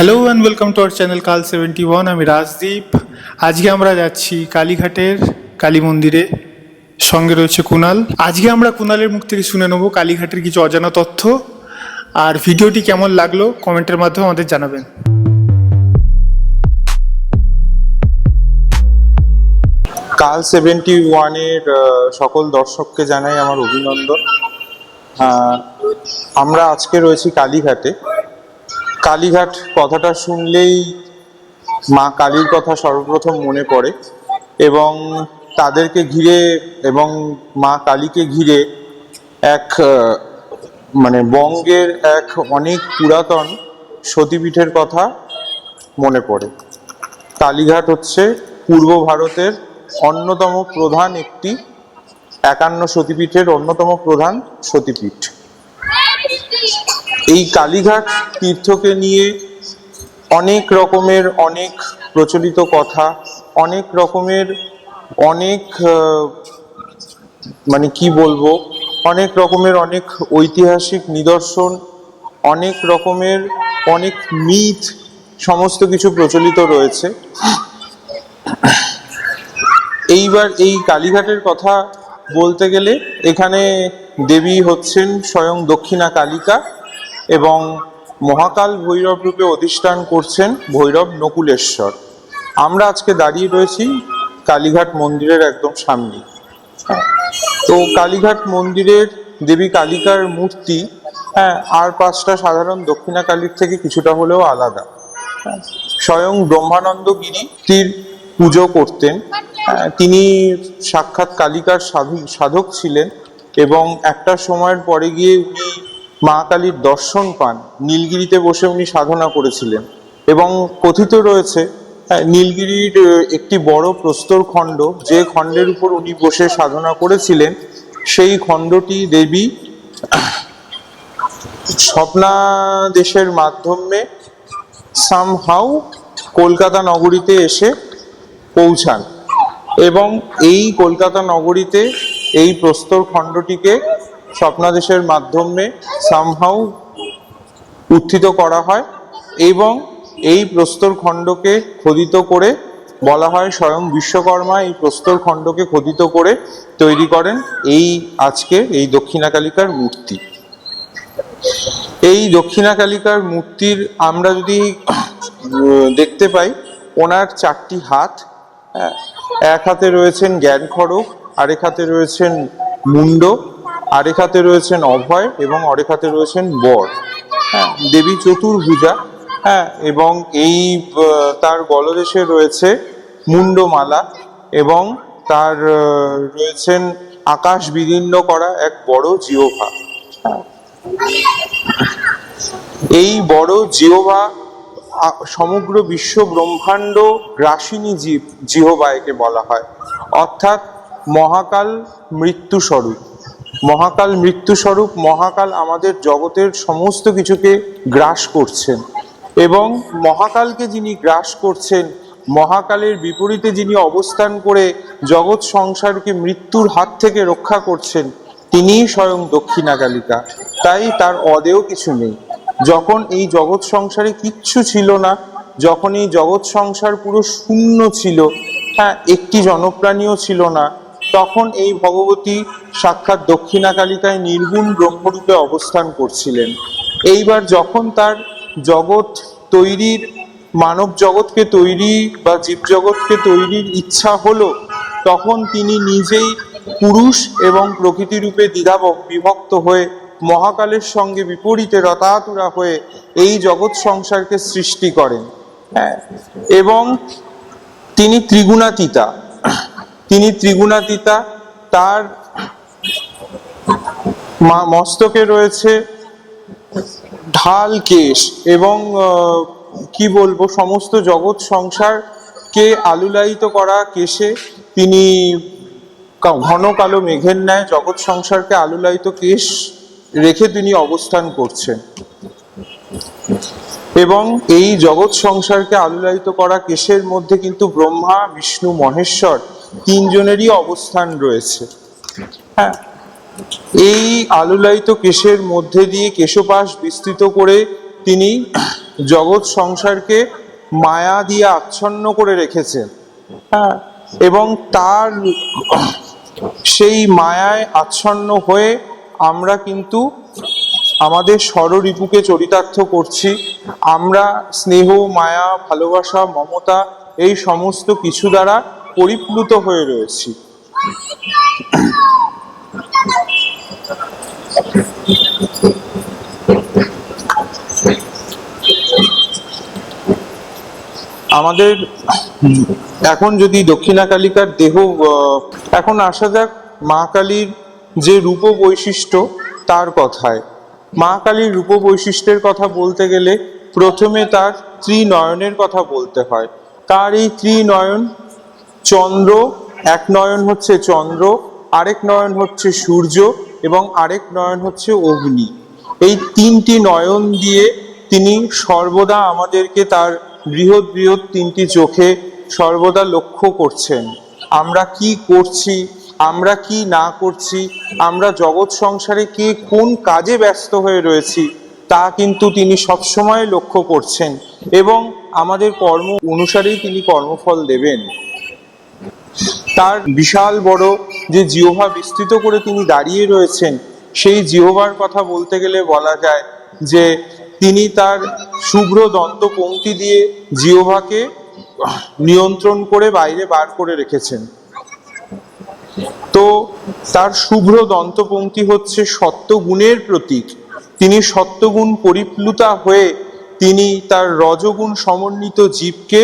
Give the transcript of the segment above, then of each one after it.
Hello and welcome to our channel কাল seventy one আমি রাজদীপ আজকে আমরা যাচ্ছি কালীঘাটের কালী মন্দিরে। সঙ্গে রয়েছে কুনাল। আজকে আমরা কুনালের মুখ থেকে শুনে নেব কালীঘাটের কিছু অজানা তথ্য। আর ভিডিওটি কেমন লাগল কমেন্টের মাধ্যমে আমাদের জানাবেন। কাল সেভেন্টি ওয়ানের সকল দর্শককে জানাই আমার অভিনন্দন। আমরা আজকে রয়েছি কালীঘাটে। কালীঘাট কথাটা শুনলেই মা কালীর কথা সর্বপ্রথম মনে পড়ে এবং তাদেরকে ঘিরে এবং মা কালীকে ঘিরে এক মানে বঙ্গের এক অনেক পুরাতন সতীপীঠের কথা মনে পড়ে। কালীঘাট হচ্ছে পূর্ব ভারতের অন্যতম প্রধান একটি একান্ন সতীপীঠের অন্যতম প্রধান সতীপীঠ। এই কালীঘাট তীর্থকে নিয়ে অনেক রকমের, অনেক প্রচলিত কথা, অনেক রকমের, অনেক মানে কি বলব, অনেক রকমের, অনেক ঐতিহাসিক নিদর্শন, অনেক রকমের, অনেক মিথ, সমস্ত কিছু প্রচলিত রয়েছে। এইবার এই কালীঘাটের কথা বলতে গেলে এখানে দেবী হচ্ছেন স্বয়ং দক্ষিণা কালিকা। এবং মহাকাল ভৈরব রূপে অধিষ্ঠান করছেন ভৈরব নকুলেশ্বর। আমরা আজকে দাঁড়িয়ে রয়েছি কালীঘাট মন্দিরের একদম সামনে। তো কালীঘাট মন্দিরের দেবী কালিকার মূর্তি হ্যাঁ আর পাঁচটা সাধারণ দক্ষিণা কালীর থেকে কিছুটা হলেও আলাদা। স্বয়ং ব্রহ্মানন্দ গিরিটির পুজো করতেন। হ্যাঁ, তিনি সাক্ষাৎ কালিকার সাধু সাধক ছিলেন এবং একটা সময়ের পরে গিয়ে উনি মা কালীর দর্শন পান নীলগিরিতে বসে উনি সাধনা করেছিলেন। এবং কথিত রয়েছে হ্যাঁ, নীলগিরির একটি বড় প্রস্তর খণ্ড যে খণ্ডের উপর উনি বসে সাধনা করেছিলেন সেই খণ্ডটি দেবী স্বপ্নাদেশের মাধ্যমে সামহাউ কলকাতা নগরীতে এসে পৌঁছান। এবং এই কলকাতা নগরীতে এই প্রস্তর খণ্ডটিকে স্বপ্নাদেশের মাধ্যমে সামহাউ উত্থিত করা হয় এবং এই প্রস্তর খণ্ডকে খোদিত করে বলা হয় স্বয়ং বিশ্বকর্মা এই প্রস্তর খণ্ডকে খোদিত করে তৈরি করেন এই আজকে এই দক্ষিণাকালিকার মূর্তি। এই দক্ষিণাকালিকার মূর্তির আমরা যদি দেখতে পাই, ওনার চারটি হাত, এক হাতে রয়েছেন জ্ঞান খড়গ আরেক হাতে রয়েছেন মুন্ড আরেক হাতে রয়েছেন অভয় এবং হাতে রয়েছেন বর। হ্যাঁ দেবী চতুর্ভুজা। হ্যাঁ এবং এই তার গলদেশে রয়েছে মুন্ডমালা এবং তার রয়েছেন আকাশ বিদীর্ণ করা এক বড় জিওভা এই বড় আ- সমগ্র বিশ্ব ব্রহ্মাণ্ড গ্রাসিনী জীব জিহবা একে বলা হয়। অর্থাৎ মহাকাল মৃত্যু স্বরূপ মহাকাল মৃত্যু স্বরূপ মহাকাল আমাদের জগতের সমস্ত কিছুকে গ্রাস করছেন এবং মহাকালকে যিনি গ্রাস করছেন, মহাকালের বিপরীতে যিনি অবস্থান করে জগৎ সংসারকে মৃত্যুর হাত থেকে রক্ষা করছেন, তিনিই স্বয়ং দক্ষিণাকালিকা। তাই তার অদেও কিছু নেই। যখন এই জগৎ সংসারে কিচ্ছু ছিল না, যখন এই জগৎ সংসার পুরো শূন্য ছিল হ্যাঁ একটি জনপ্রাণীও ছিল না তখন এই ভগবতী সাক্ষাৎ দক্ষিণাকালিকায় নির্গুণ ব্রহ্মরূপে অবস্থান করছিলেন। এইবার যখন তার জগৎ তৈরির, মানব জগৎকে তৈরি বা জীবজগৎকে তৈরির ইচ্ছা হলো, তখন তিনি নিজেই পুরুষ এবং প্রকৃতি রূপে দ্বিধা বিভক্ত হয়ে মহাকালের সঙ্গে বিপরীতে রতাতুরা হয়ে এই জগৎ সংসারকে সৃষ্টি করেন। হ্যাঁ এবং তিনি ত্রিগুণাতীতা। তিনি ত্রিগুণাতীতা, তার মস্তকে রয়েছে ঢাল কেশ এবং কি বলব, সমস্ত জগৎ সংসারকে আলুলায়িত করা কেশে তিনি ঘন কালো মেঘের ন্যায় জগৎ সংসারকে আলুলায়িত কেশ রেখে তিনি অবস্থান করছেন। এবং এই জগৎ সংসারকে আলুলায়িত করা কেশের মধ্যে কিন্তু ব্রহ্মা, বিষ্ণু, মহেশ্বর তিনজনেরই অবস্থান রয়েছে। হ্যাঁ এই আলুলায়িত কেশের মধ্যে দিয়ে কেশপাশ বিস্তৃত করে তিনি জগৎ সংসারকে মায়া দিয়ে আচ্ছন্ন করে রেখেছেন। হ্যাঁ এবং তার সেই মায়ায় আচ্ছন্ন হয়ে আমরা কিন্তু আমাদের ষড়রিপুকে চরিতার্থ করছি। আমরা স্নেহ, মায়া, ভালোবাসা, মমতা এই সমস্ত কিছু দ্বারা পরিপ্লুত হয়ে রয়েছি। আমাদের এখন যদি দক্ষিণা কালিকার দেহ এখন আসা যাক মা কালীর যে রূপ বৈশিষ্ট্য তার কথায়। মা কালীর রূপ বৈশিষ্ট্যের কথা বলতে গেলে প্রথমে তার ত্রিনয়নের কথা বলতে হয়। তার এই ত্রিনয়ন চন্দ্র, এক নয়ন হচ্ছে চন্দ্র, আরেক নয়ন হচ্ছে সূর্য এবং আরেক নয়ন হচ্ছে অগ্নি। এই তিনটি নয়ন দিয়ে তিনি সর্বদা আমাদেরকে তার বৃহৎ বৃহৎ তিনটি চোখে সর্বদা লক্ষ্য করছেন। আমরা কি করছি? আমরা কি না করছি? আমরা জগৎ সংসারে কে কোন কাজে ব্যস্ত হয়ে রয়েছি তা কিন্তু তিনি সবসময় লক্ষ্য করছেন এবং আমাদের কর্ম অনুসারেই তিনি কর্মফল দেবেন। তার বিশাল বড় যে জিহ্বা বিস্তৃত করে তিনি দাঁড়িয়ে রয়েছেন, সেই জিহ্বার কথা বলতে গেলে বলা যায় যে তিনি তার শুভ্র দন্ত পংক্তি দিয়ে জিহ্বাকে নিয়ন্ত্রণ করে বাইরে বার করে রেখেছেন। তো তার শুভ্র দন্তপংক্তি হচ্ছে সত্যগুণের প্রতীক। তিনি সত্যগুণ পরিপ্লুতা হয়ে তিনি তার রজগুণ সমন্বিত জীবকে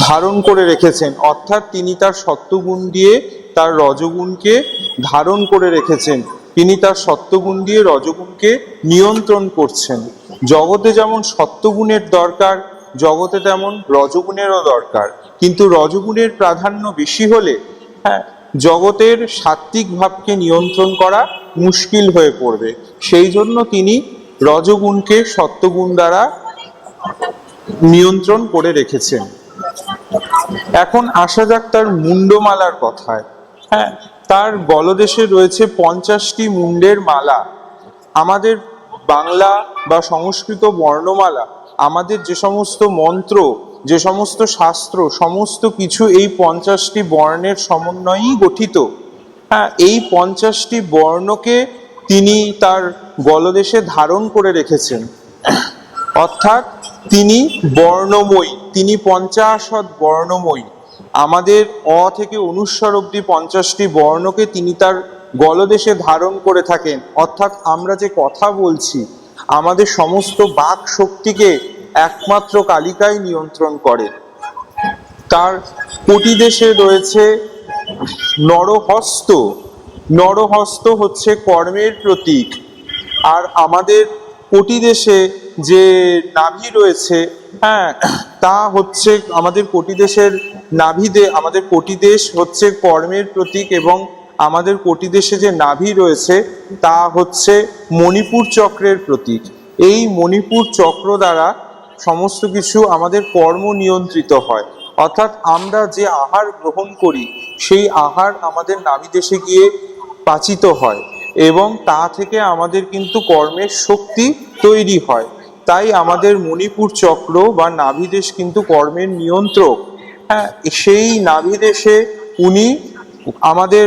ধারণ করে রেখেছেন, অর্থাৎ তিনি তার সত্যগুণ দিয়ে তার রজগুণকে ধারণ করে রেখেছেন। তিনি তার সত্যগুণ দিয়ে রজগুণকে নিয়ন্ত্রণ করছেন। জগতে যেমন সত্যগুণের দরকার, জগতে তেমন রজগুণেরও দরকার। কিন্তু রজগুণের প্রাধান্য বেশি হলে হ্যাঁ জগতের সাত্ত্বিক ভাবকে নিয়ন্ত্রণ করা মুশকিল হয়ে পড়বে। সেই জন্য তিনি রজগুণকে সত্যগুণ দ্বারা নিয়ন্ত্রণ করে রেখেছেন। এখন আসা যাক তার মুন্ডমালার কথায়। হ্যাঁ তার গলদেশে রয়েছে পঞ্চাশটি মুন্ডের মালা। আমাদের বাংলা বা সংস্কৃত বর্ণমালা, আমাদের যে সমস্ত মন্ত্র, যে সমস্ত শাস্ত্র, সমস্ত কিছু এই পঞ্চাশটি বর্ণের সমন্বয়েই গঠিত। হ্যাঁ এই পঞ্চাশটি বর্ণকে তিনি তার গলদেশে ধারণ করে রেখেছেন। অর্থাৎ তিনি বর্ণময়ী। তিনি পঞ্চাশদ বর্ণময়ী। আমাদের অ থেকে অনুস্বর অব্দি পঞ্চাশটি বর্ণকে তিনি তার গলদেশে ধারণ করে থাকেন। অর্থাৎ আমরা যে কথা বলছি, আমাদের সমস্ত বাক শক্তিকে একমাত্র কালিকাই নিয়ন্ত্রণ করে। তার কোটিদেশে রয়েছে নরহস্ত। নরহস্ত হচ্ছে কর্মের প্রতীক। আর আমাদের কোটি দেশে যে নাভি রয়েছে হ্যাঁ তা হচ্ছে আমাদের কোটি দেশের নাভিদে আমাদের কোটি দেশ হচ্ছে কর্মের প্রতীক এবং আমাদের কোটি দেশে যে নাভি রয়েছে, তা হচ্ছে মণিপুর চক্রের প্রতীক। এই মণিপুর চক্র দ্বারা সমস্ত কিছু আমাদের কর্ম নিয়ন্ত্রিত হয়। অর্থাৎ আমরা যে আহার গ্রহণ করি, সেই আহার আমাদের নাভিদেশে গিয়ে পাচিত হয় এবং তা থেকে আমাদের কিন্তু কর্মের শক্তি তৈরি হয়। তাই আমাদের মণিপুর চক্র বা নাভিদেশ কিন্তু কর্মের নিয়ন্ত্রক। হ্যাঁ সেই নাভিদেশে উনি আমাদের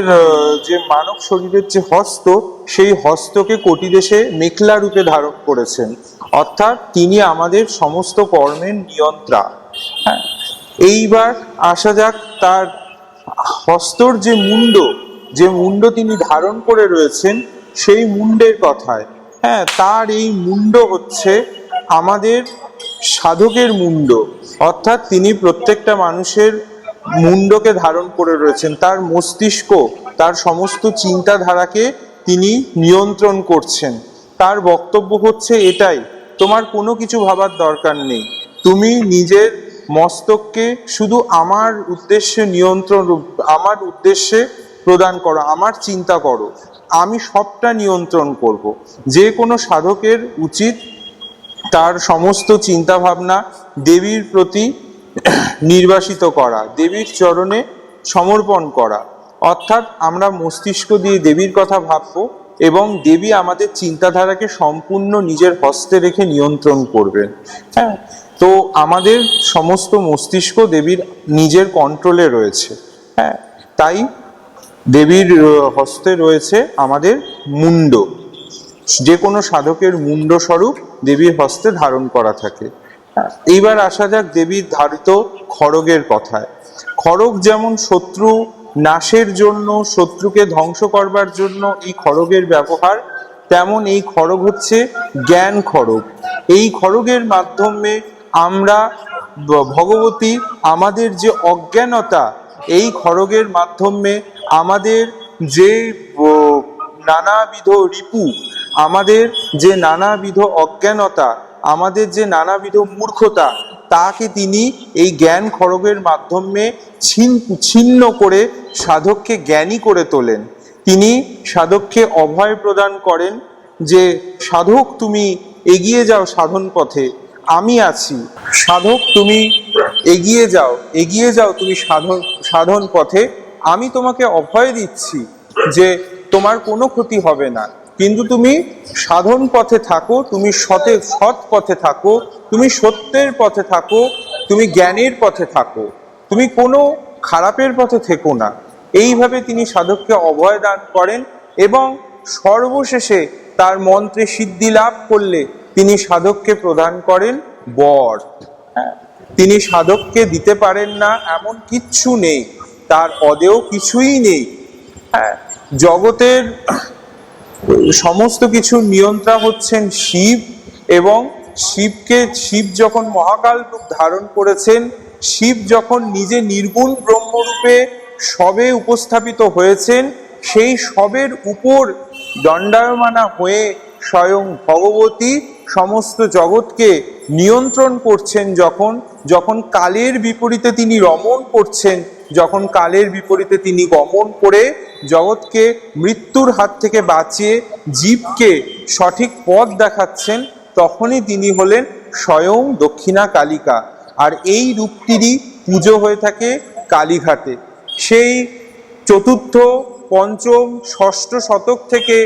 যে মানব শরীরের যে হস্ত, সেই হস্তকে কোটি দেশে মেখলা রূপে ধারণ করেছেন। অর্থাৎ তিনি আমাদের সমস্ত কর্মের নিয়ন্ত্রা। হ্যাঁ এইবার আসা যাক তার হস্তর যে মুন্ড যে মুন্ড তিনি ধারণ করে রয়েছেন, সেই মুন্ডের কথায়। হ্যাঁ তার এই মুন্ড হচ্ছে আমাদের সাধকের মুন্ড অর্থাৎ তিনি প্রত্যেকটা মানুষের মুন্ডকে ধারণ করে রয়েছেন। তার মস্তিষ্ক, তার সমস্ত চিন্তাধারাকে তিনি নিয়ন্ত্রণ করছেন। তার বক্তব্য হচ্ছে এটাই, তোমার কোনো কিছু ভাবার দরকার নেই। তুমি নিজের মস্তককে শুধু আমার উদ্দেশ্যে নিয়ন্ত্রণ আমার উদ্দেশ্যে প্রদান করো, আমার চিন্তা করো। আমি সবটা নিয়ন্ত্রণ করব। যে কোনো সাধকের উচিত তার সমস্ত চিন্তা ভাবনা দেবীর প্রতি নির্বাসিত করা, দেবীর চরণে সমর্পণ করা। অর্থাৎ আমরা মস্তিষ্ক দিয়ে দেবীর কথা ভাববো এবং দেবী আমাদের চিন্তাধারাকে সম্পূর্ণ নিজের হস্তে রেখে নিয়ন্ত্রণ করবেন হ্যাঁ? তো আমাদের সমস্ত মস্তিষ্ক দেবীর নিজের কন্ট্রোলে রয়েছে। হ্যাঁ? তাই দেবীর হস্তে রয়েছে আমাদের মুন্ড। যে কোনো সাধকের মুন্ড স্বরূপ দেবীর হস্তে ধারণ করা থাকে। এইবার আসা যাক দেবীর ধারিত খড়গের কথায়। খড়গ যেমন শত্রু নাশের জন্য, শত্রুকে ধ্বংস করবার জন্য এই খড়গের ব্যবহার, তেমন এই খড়গ হচ্ছে জ্ঞান খড়গ। এই খড়গের মাধ্যমে আমরা ভগবতী, আমাদের যে অজ্ঞানতা, এই খড়গের মাধ্যমে আমাদের যে নানাবিধ রিপু আমাদের যে নানাবিধ অজ্ঞানতা, আমাদের যে নানাবিধ মূর্খতা, তাকে তিনি এই জ্ঞান খড়গের মাধ্যমে ছিন- ছিন্ন করে সাধককে জ্ঞানী করে তোলেন। তিনি সাধককে অভয় প্রদান করেন যে, সাধক, তুমি এগিয়ে যাও সাধন পথে, আমি আছি। সাধক, তুমি এগিয়ে যাও এগিয়ে যাও তুমি সাধন সাধন পথে, আমি তোমাকে অভয় দিচ্ছি যে, তোমার কোনো ক্ষতি হবে না। কিন্তু তুমি সাধন পথে থাকো, তুমি সতে, সৎ পথে থাকো, তুমি সত্যের পথে থাকো, তুমি জ্ঞানের পথে থাকো, তুমি কোনো খারাপের পথে থেকো না। এইভাবে তিনি সাধককে অভয় দান করেন এবং সর্বশেষে তার মন্ত্রে সিদ্ধি লাভ করলে তিনি সাধককে প্রদান করেন বর। তিনি সাধককে দিতে পারেন না, এমন কিচ্ছু নেই, তার অদেও কিছুই নেই। হ্যাঁ জগতের সমস্ত কিছু নিয়ন্ত্রণ হচ্ছেন শিব এবং শিবকে, শিব যখন মহাকাল রূপ ধারণ করেছেন, শিব যখন নিজে নির্গুণ ব্রহ্মরূপে সবে উপস্থাপিত হয়েছেন, সেই সবের উপর দণ্ডায়মানা হয়ে স্বয়ং ভগবতী সমস্ত জগৎকে নিয়ন্ত্রণ করছেন যখন যখন কালের বিপরীতে তিনি রমণ করছেন যখন কালের বিপরীতে তিনি গমন করে জগৎকে মৃত্যুর হাত থেকে বাঁচিয়ে জীবকে সঠিক পথ দেখাচ্ছেন, তখনই তিনি হলেন স্বয়ং দক্ষিণা কালিকা। আর এই রূপটিরই পুজো হয়ে থাকে কালীঘাটে। সেই চতুর্থ, পঞ্চম, ষষ্ঠ শতক থেকে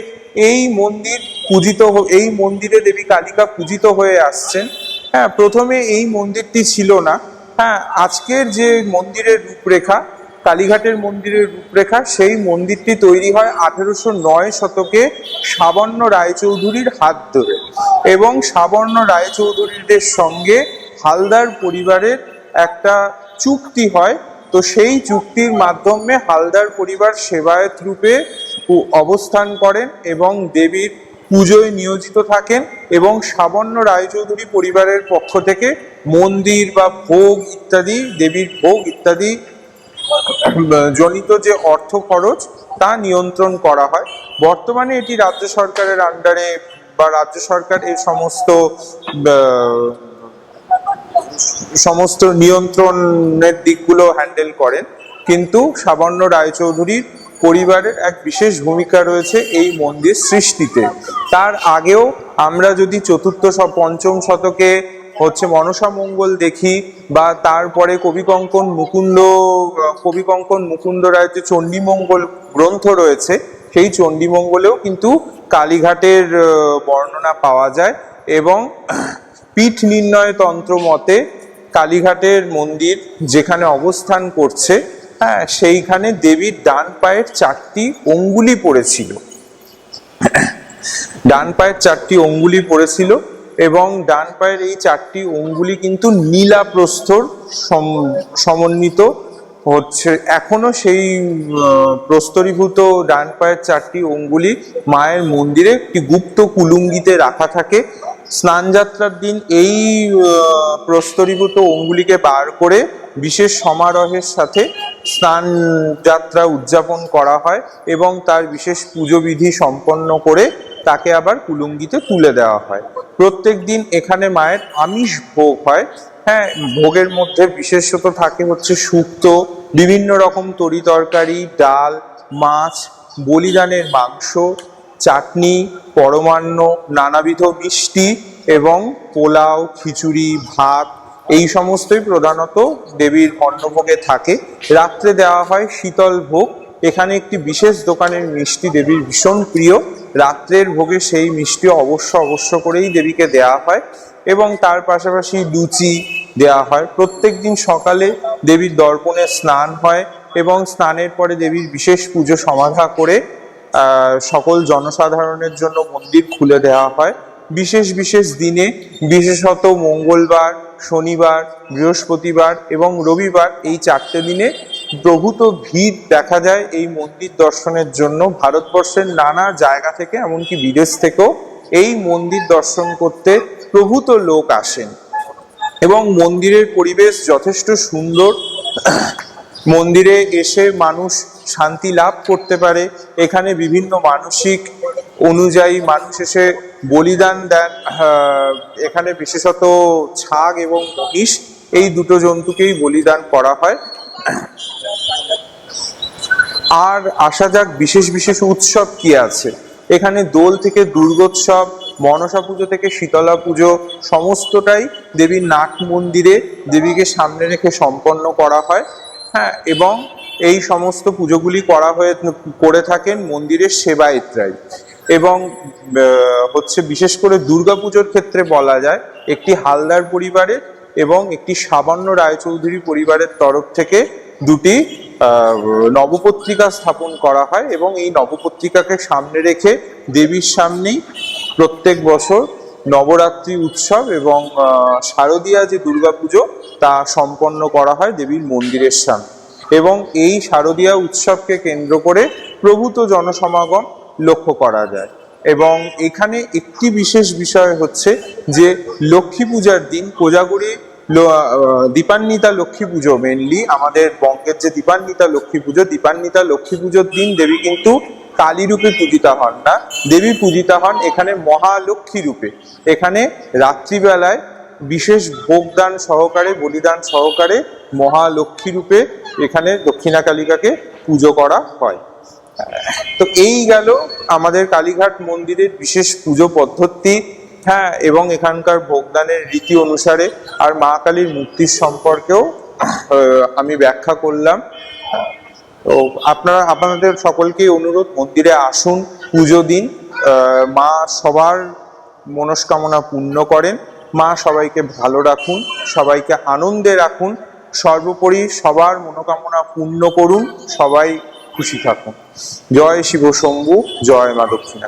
এই মন্দির পূজিত এই মন্দিরে দেবী কালিকা পূজিত হয়ে আসছেন। হ্যাঁ প্রথমে এই মন্দিরটি ছিল না। হ্যাঁ আজকের যে মন্দিরের রূপরেখা, কালীঘাটের মন্দিরের রূপরেখা, সেই মন্দিরটি তৈরি হয় আঠেরোশো নয় শতকে সাবর্ণ রায়চৌধুরীর হাত ধরে এবং সাবর্ণ রায়চৌধুরীদের সঙ্গে হালদার পরিবারের একটা চুক্তি হয়। তো সেই চুক্তির মাধ্যমে হালদার পরিবার সেবায়ত রূপে অবস্থান করেন এবং দেবীর পুজোয় নিয়োজিত থাকেন এবং সাবর্ণ রায়চৌধুরী পরিবারের পক্ষ থেকে মন্দির বা ভোগ ইত্যাদি, দেবীর ভোগ ইত্যাদি, জনিত যে অর্থ খরচ, তা নিয়ন্ত্রণ করা হয়। বর্তমানে এটি রাজ্য সরকারের আন্ডারে বা রাজ্য সরকার এই সমস্ত সমস্ত নিয়ন্ত্রণের দিকগুলো হ্যান্ডেল করেন। কিন্তু সাবর্ণ রায়চৌধুরীর পরিবারের এক বিশেষ ভূমিকা রয়েছে এই মন্দির সৃষ্টিতে। তার আগেও আমরা যদি চতুর্থ পঞ্চম শতকে হচ্ছে মনসা মঙ্গল দেখি বা তারপরে কবিকঙ্কন মুকুন্দ কবিকঙ্কন মুকুন্দ রায়ের যে চণ্ডীমঙ্গল গ্রন্থ রয়েছে, সেই চণ্ডীমঙ্গলেও কিন্তু কালীঘাটের বর্ণনা পাওয়া যায় এবং পীঠ নির্ণয় তন্ত্র মতে কালীঘাটের মন্দির যেখানে অবস্থান করছে হ্যাঁ সেইখানে দেবীর ডান পায়ের চারটি অঙ্গুলি পড়েছিল। ডান পায়ের চারটি অঙ্গুলি পড়েছিল এবং ডান পায়ের এই চারটি অঙ্গুলি কিন্তু নীলা প্রস্তর সম- সমন্বিত হচ্ছে। এখনও সেই প্রস্তরীভূত ডান পায়ের চারটি অঙ্গুলি মায়ের মন্দিরে একটি গুপ্ত কুলুঙ্গিতে রাখা থাকে। স্নানযাত্রার দিন এই প্রস্তরীভূত অঙ্গুলিকে বার করে বিশেষ সমারোহের সাথে স্নান যাত্রা উদযাপন করা হয় এবং তার বিশেষ পুজোবিধি সম্পন্ন করে তাকে আবার কুলুঙ্গিতে তুলে দেওয়া হয়। প্রত্যেক দিন এখানে মায়ের আমিষ ভোগ হয়। হ্যাঁ ভোগের মধ্যে বিশেষত থাকে হচ্ছে শুক্তো, বিভিন্ন রকম তরি তরকারি, ডাল, মাছ, বলিদানের মাংস, চাটনি, পরমান্ন, নানাবিধ মিষ্টি এবং পোলাও, খিচুড়ি, ভাত এই সমস্তই প্রধানত দেবীর অন্নভোগে থাকে। রাত্রে দেওয়া হয় শীতল ভোগ। এখানে একটি বিশেষ দোকানের মিষ্টি দেবীর ভীষণ প্রিয়। রাত্রের ভোগে সেই মিষ্টি অবশ্য অবশ্য করেই দেবীকে দেয়া হয় এবং তার পাশাপাশি লুচি দেয়া হয়। প্রত্যেক দিন সকালে দেবীর দর্পণে স্নান হয় এবং স্নানের পরে দেবীর বিশেষ পুজো সমাধা করে সকল জনসাধারণের জন্য মন্দির খুলে দেওয়া হয়। বিশেষ বিশেষ দিনে বিশেষত মঙ্গলবার শনিবার, বৃহস্পতিবার এবং রবিবার এই চারটে দিনে প্রভূত ভিড় দেখা যায় এই মন্দির দর্শনের জন্য। ভারতবর্ষের নানা জায়গা থেকে, এমনকি বিদেশ থেকেও এই মন্দির দর্শন করতে প্রভূত লোক আসেন। এবং মন্দিরের পরিবেশ যথেষ্ট সুন্দর। মন্দিরে এসে মানুষ শান্তি লাভ করতে পারে। এখানে বিভিন্ন মানসিক অনুযায়ী মানুষ এসে বলিদান দেন এখানে বিশেষত ছাগ এবং মহিষ, এই দুটো জন্তুকেই বলিদান করা হয়। আর আসা যাক বিশেষ বিশেষ উৎসব কি আছে। এখানে দোল থেকে দুর্গোৎসব, মনসা পুজো থেকে শীতলা পুজো, সমস্তটাই দেবীর নাট মন্দিরে দেবীকে সামনে রেখে সম্পন্ন করা হয়। হ্যাঁ এবং এই সমস্ত পুজোগুলি করা হয়ে, করে থাকেন মন্দিরের সেবায়েতরাই এবং হচ্ছে বিশেষ করে দুর্গাপুজোর ক্ষেত্রে বলা যায়, একটি হালদার পরিবারের এবং একটি সাবান্ন রায়চৌধুরী পরিবারের তরফ থেকে দুটি নবপত্রিকা স্থাপন করা হয় এবং এই নবপত্রিকাকে সামনে রেখে দেবীর সামনেই প্রত্যেক বছর নবরাত্রি উৎসব এবং শারদীয়া যে দুর্গাপুজো তা সম্পন্ন করা হয় দেবীর মন্দিরের সামনে। এবং এই শারদীয়া উৎসবকে কেন্দ্র করে প্রভূত জনসমাগম লক্ষ্য করা যায়। এবং এখানে একটি বিশেষ বিষয় হচ্ছে যে লক্ষ্মী পূজার দিন কোজাগুড়ি দীপান্বিতা লক্ষ্মী পুজো মেনলি আমাদের বঙ্গের যে দীপান্বিতা লক্ষ্মী পুজো, দীপান্বিতা লক্ষ্মী পুজোর দিন দেবী কিন্তু কালী রূপে পূজিতা হন না। দেবী পূজিতা হন এখানে মহালক্ষ্মী রূপে। এখানে রাত্রিবেলায় বিশেষ ভোগদান সহকারে, বলিদান সহকারে মহালক্ষ্মী রূপে এখানে দক্ষিণা কালিকাকে পুজো করা হয়। তো এই গেল আমাদের কালীঘাট মন্দিরের বিশেষ পুজো পদ্ধতি হ্যাঁ এবং এখানকার ভোগদানের রীতি অনুসারে আর মা কালীর মূর্তির সম্পর্কেও আমি ব্যাখ্যা করলাম। তো আপনারা, আপনাদের সকলকেই অনুরোধ, মন্দিরে আসুন, পুজো দিন মা সবার মনস্কামনা পূর্ণ করেন, মা সবাইকে ভালো রাখুন, সবাইকে আনন্দে রাখুন, সর্বোপরি সবার মনোকামনা পূর্ণ করুন, সবাই খুশি থাকুন। জয় শিব শম্ভু জয় মা দক্ষিণা